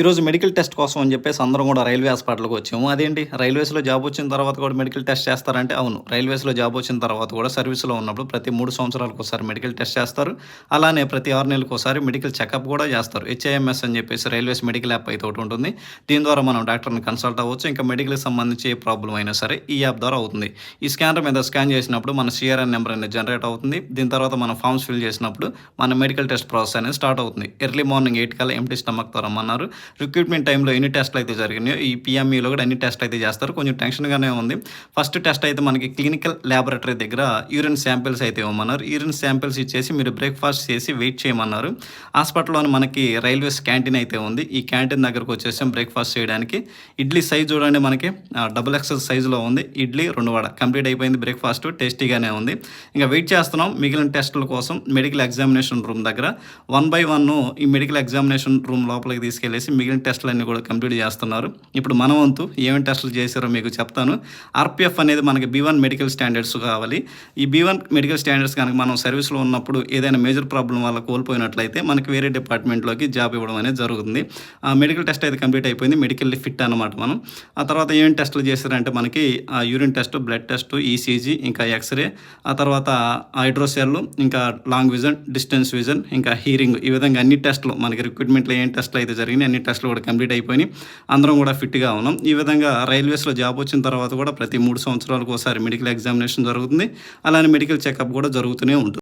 ఈరోజు medical test కోసం అని చెప్పేసి అందరం కూడా రైల్వే హాస్పిటల్కి వచ్చాము. అదేంటి? రైల్వేస్లో జాబ్ వచ్చిన తర్వాత కూడా మెడికల్ టెస్ట్ చేస్తారంటే అవును. రైల్వేస్లో జాబ్ వచ్చిన తర్వాత కూడా సర్వీస్లో ఉన్నప్పుడు ప్రతి మూడు సంవత్సరాలకు ఒకసారి మెడికల్ టెస్ట్ చేస్తారు. అలానే ప్రతి ఆరు నెలలకు ఒకసారి మెడికల్ చెకప్ కూడా చేస్తారు. హెచ్ఐఎంఎస్ అని చెప్పేసి రైల్వేస్ మెడికల్ యాప్ అయితే ఒకటి ఉంటుంది. దీని ద్వారా మనం డాక్టర్ని కన్సల్ట్ అవ్వచ్చు. ఇంకా మెడికల్కి సంబంధించి ఏ ప్రాబ్లం అయినా సరే ఈ యాప్ ద్వారా అవుతుంది. ఈ స్కానర్ మీద స్కాన్ చేసినప్పుడు మన సిఆర్ఎన్ నెంబర్ అనేది జనరేట్ అవుతుంది. దీని తర్వాత మనం ఫామ్స్ ఫిల్ చేసినప్పుడు మన మెడికల్ టెస్ట్ ప్రాసెస్ అనేది స్టార్ట్ అవుతుంది. ఎర్లీ మార్నింగ్ ఎయిట్ కల్లా ఎంటీ స్టమక్తో రమ్మన్నారు. రిక్రూట్మెంట్ టైంలో ఎన్ని టెస్ట్లు అయితే జరిగినాయో ఈ పిఎంఈలో కూడా అన్ని టెస్ట్లు అయితే చేస్తారు. కొంచెం టెన్షన్గానే ఉంది. ఫస్ట్ టెస్ట్ అయితే మనకి క్లినికల్ ల్యాబొరేటరీ దగ్గర యూరిన్ శాంపిల్స్ అయితే ఇవ్వమన్నారు. యూరిన్ శాంపిల్స్ ఇచ్చేసి మీరు బ్రేక్ఫాస్ట్ చేసి వెయిట్ చేయమన్నారు. హాస్పిటల్లోని మనకి రైల్వేస్ క్యాంటీన్ అయితే ఉంది. ఈ క్యాంటీన్ దగ్గరకు వచ్చేసాం బ్రేక్ఫాస్ట్ చేయడానికి. ఇడ్లీ సైజ్ చూడండి మనకి డబుల్ ఎక్సెల్ సైజులో ఉంది. ఇడ్లీ రెండు వడ. కంప్లీట్ అయిపోయింది బ్రేక్ఫాస్ట్. టేస్టీగానే ఉంది. ఇంకా వెయిట్ చేస్తున్నాం మిగిలిన టెస్టుల కోసం. మెడికల్ ఎగ్జామినేషన్ రూమ్ దగ్గర. వన్ బై వన్ ఈ మెడికల్ ఎగ్జామినేషన్ రూమ్ లోపలికి తీసుకెళ్ళేసి మిగిలిన టెస్టులన్నీ కూడా కంప్లీట్ చేస్తున్నారు. ఇప్పుడు మన వంతు ఏమేమి టెస్టులు చేశారో మీకు చెప్తాను. ఆర్పిఎఫ్ అనేది మనకి బీ వన్ మెడికల్ స్టాండర్డ్స్ కావాలి. ఈ బీ వన్ మెడికల్ స్టాండర్డ్స్ కనుక మనం సర్వీస్లో ఉన్నప్పుడు ఏదైనా మేజర్ ప్రాబ్లం వల్ల కోల్పోయినట్లయితే మనకి వేరే డిపార్ట్మెంట్లోకి జాబ్ ఇవ్వడం అనేది జరుగుతుంది. ఆ మెడికల్ టెస్ట్ అయితే కంప్లీట్ అయిపోయింది. మెడికల్ ఫిట్ అనమాట మనం. ఆ తర్వాత ఏమేమి టెస్టులు చేశారంటే మనకి urine test blood test ECG ఇంకా ఎక్స్రే ఆ తర్వాత హైడ్రోసెల్ ఇంకా లాంగ్ విజన్ డిస్టెన్స్ విజన్ ఇంకా హీరింగ్ ఈ విధంగా అన్ని టెస్టులు మనకి రిక్రూట్మెంట్లో ఏం టెస్టులు అయితే జరిగినాయి అన్ని టెస్ట్లు కూడా కంప్లీట్ అయిపోయినాయి. అందరం కూడా ఫిట్గా ఉన్నాం. ఈ విధంగా రైల్వేస్లో జాబ్ వచ్చిన తర్వాత కూడా ప్రతి మూడు సంవత్సరాలకు ఒకసారి మెడికల్ ఎగ్జామినేషన్ జరుగుతుంది. అలానే మెడికల్ చెకప్ కూడా జరుగుతూనే ఉంటుంది.